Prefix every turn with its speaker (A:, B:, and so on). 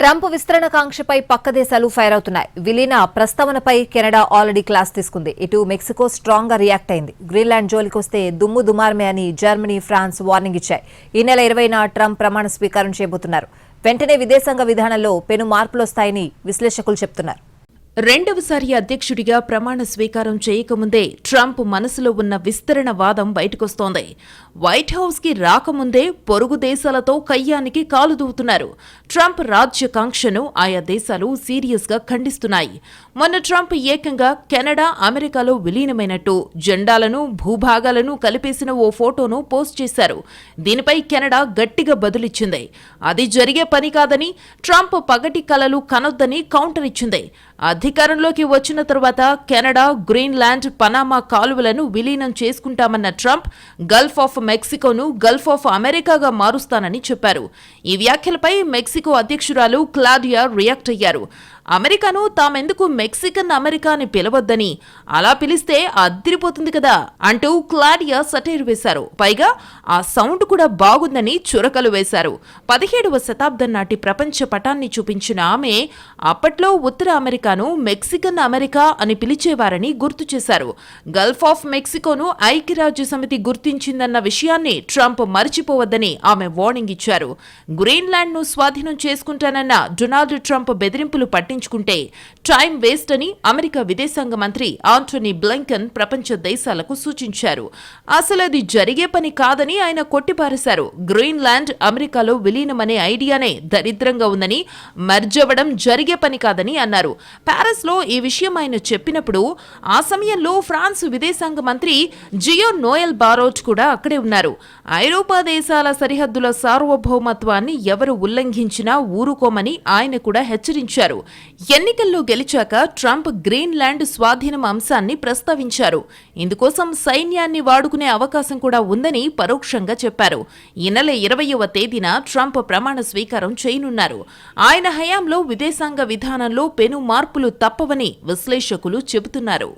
A: Trump విస్తరణ కాంక్షపై పక్క దేశాలు ఫైర్ అవుతున్నాయి విలీన ప్రస్తావనపై కెనడా ఆల్రెడీ క్లాస్ తీసుకుంది. ఇటు మెక్సికో స్ట్రాంగ్గా రియాక్ట్ అయింది. గ్రీన్లాండ్ జోలికొస్తే దుమ్ము దుమారమే అని జర్మనీ ఫ్రాన్స్ వార్నింగ్ ఇచ్చాయి. ఈ నెల ఇరవైన ట్రంప్ ప్రమాణ స్వీకారం చేయబోతున్నారు. వెంటనే విదేశాంగ విధానంలో పెను మార్పులొస్తాయని విశ్లేషకులు చెబుతున్నారు
B: రెండవసారి అధ్యక్షుడిగా ప్రమాణ స్వీకారం చేయకముందే ట్రంప్ మనసులో ఉన్న విస్తరణ వాదం బయటకొస్తోంది. వైట్ హౌస్కి రాకముందే పొరుగు దేశాలతో కయ్యానికి కాలు దూవుతున్నారు ట్రంప్ రాజ్యకాంక్షను ఆయా దేశాలు సీరియస్గా ఖండిస్తున్నాయి. మొన్న ట్రంప్ ఏకంగా కెనడా అమెరికాలో విలీనమైనట్టు జెండాలను భూభాగాలను కలిపేసిన ఓ ఫోటోను పోస్ట్ చేశారు. దీనిపై కెనడా గట్టిగా బదులిచ్చింది. అది జరిగే పని కాదని ట్రంప్ పగటి కలలు కనొద్దని కౌంటర్ ఇచ్చింది. అధికారంలోకి వచ్చిన తర్వాత కెనడా గ్రీన్లాండ్ పనామా కాలువలను విలీనం చేసుకుంటామన్న ట్రంప్ గల్ఫ్ ఆఫ్ మెక్సికోను గల్ఫ్ ఆఫ్ అమెరికాగా మారుస్తానని చెప్పారు. ఈ వ్యాఖ్యలపై మెక్సికో అధ్యక్షురాలు క్లాడియా రియాక్ట్ అయ్యారు. అమెరికాను తామెందుకు మెక్సికన్ అమెరికా అని పిలవద్దని అలా పిలిస్తే అద్దిరిపోతుంది కదా అంటూ క్లాడియా సటైర్ వేశారు. పైగా ఆ సౌండ్ కూడా బాగుందని చురకలు వేశారు. పదిహేడవ శతాబ్దం నాటి ప్రపంచ పటాన్ని చూపించిన ఆమె అప్పట్లో ఉత్తర అమెరికా అమెరికాను మెక్సికన్ అమెరికా అని పిలిచేవారని గుర్తు చేశారు. గల్ఫ్ ఆఫ్ మెక్సికోను ఐక్యరాజ్య సమితి గుర్తించిందన్న విషయాన్ని ట్రంప్ మర్చిపోవద్దని ఆమె వార్నింగ్ ఇచ్చారు. గ్రీన్లాండ్ను స్వాధీనం చేసుకుంటానన్న డొనాల్డ్ ట్రంప్ బెదిరింపులు పట్టించుకుంటే టైం వేస్ట్ అని అమెరికా విదేశాంగ మంత్రి ఆంటోనీ బ్లింకన్ ప్రపంచ దేశాలకు సూచించారు. అసలు అది జరిగే పని కాదని ఆయన కొట్టిపారేశారు. గ్రీన్లాండ్ అమెరికాలో విలీనమనే ఐడియానే దరిద్రంగా ఉందని మర్జవడం జరిగే పని కాదని అన్నారు. ప్యారిస్లో ఈ విషయం ఆయన చెప్పినప్పుడు ఆ సమయంలో ఫ్రాన్స్ విదేశాంగ మంత్రి జియో నోయల్ బారోట్ కూడా అక్కడే ఉన్నారు. ఐరోపా దేశాల సరిహద్దుల సార్వభౌమత్వాన్ని ఎవరు ఉల్లంఘించినా ఊరుకోమని ఆయన కూడా హెచ్చరించారు. ఎన్నికల్లో గెలిచాక ట్రంప్ గ్రీన్లాండ్ స్వాధీనం అంశాన్ని ప్రస్తావించారు. ఇందుకోసం సైన్యాన్ని వాడుకునే అవకాశం కూడా ఉందని పరోక్షంగా చెప్పారు. ఈ నెల ఇరవయవ తేదీన ట్రంప్ ప్రమాణ స్వీకారం చేయనున్నారు. ఆయన హయాంలో విదేశాంగ విధానంలో పెను మార్పు మార్పులు తప్పవని విశ్లేషకులు చెబుతున్నారు.